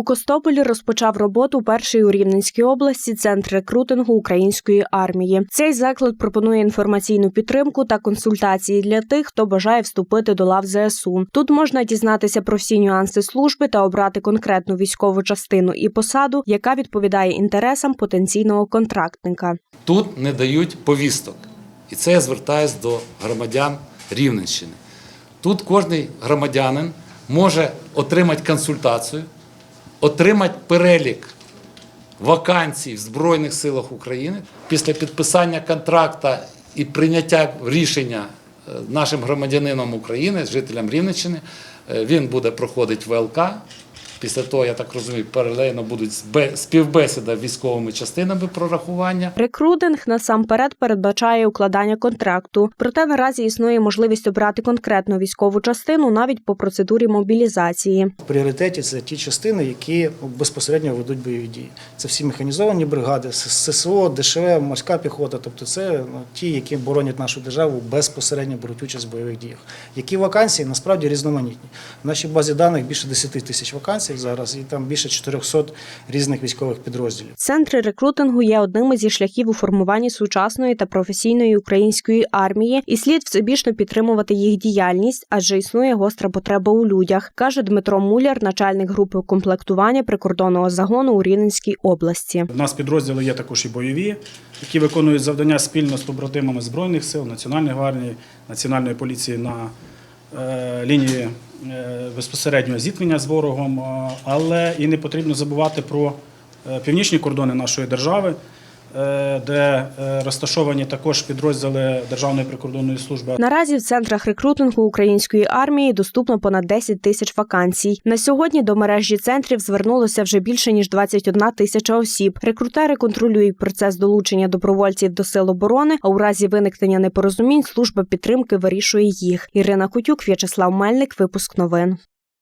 У Костополі розпочав роботу перший у Рівненській області центр рекрутингу української армії. Цей заклад пропонує інформаційну підтримку та консультації для тих, хто бажає вступити до лав ЗСУ. Тут можна дізнатися про всі нюанси служби та обрати конкретну військову частину і посаду, яка відповідає інтересам потенційного контрактника. Тут не дають повісток. І це я звертаюся до громадян Рівненщини. Тут кожен громадянин може отримати консультацію, отримати перелік вакансій в Збройних силах України після підписання контракта і прийняття рішення е, нашим громадянином України, жителям Рівненщини, е, він буде проходити ВЛК. Після того, я так розумію, паралельно будуть співбесіда військовими частинами прорахування. Рекрутинг насамперед передбачає укладання контракту. Проте наразі існує можливість обрати конкретну військову частину навіть по процедурі мобілізації. В пріоритеті це ті частини, які безпосередньо ведуть бойові дії. Це всі механізовані бригади, ССО, ДШВ, морська піхота. Тобто це ну, ті, які боронять нашу державу, безпосередньо беруть участь в бойових діях. Які вакансії насправді різноманітні. В нашій базі даних більше 10 тисяч вакансій зараз, і там більше 400 різних військових підрозділів. Центри рекрутингу є одним із шляхів у формуванні сучасної та професійної української армії, і слід всебічно підтримувати їх діяльність, адже існує гостра потреба у людях, каже Дмитро Муляр, начальник групи комплектування прикордонного загону у Рівненській області. У нас підрозділи є також і бойові, які виконують завдання спільно з побратимами Збройних сил, Національної гвардії, Національної поліції на е, лінії безпосереднього зіткнення з ворогом. Е, Але і не потрібно забувати про е, північні кордони нашої держави, е, де е, розташовані також підрозділи Державної прикордонної служби. Наразі в центрах рекрутингу української армії доступно понад 10 тисяч вакансій. На сьогодні до мережі центрів звернулося вже більше ніж 21 тисяча осіб. Рекрутери контролюють процес долучення добровольців до сил оборони. А у разі виникнення непорозумінь служба підтримки вирішує їх. Ірина Кутюк, В'ячеслав Мельник. Випуск новин.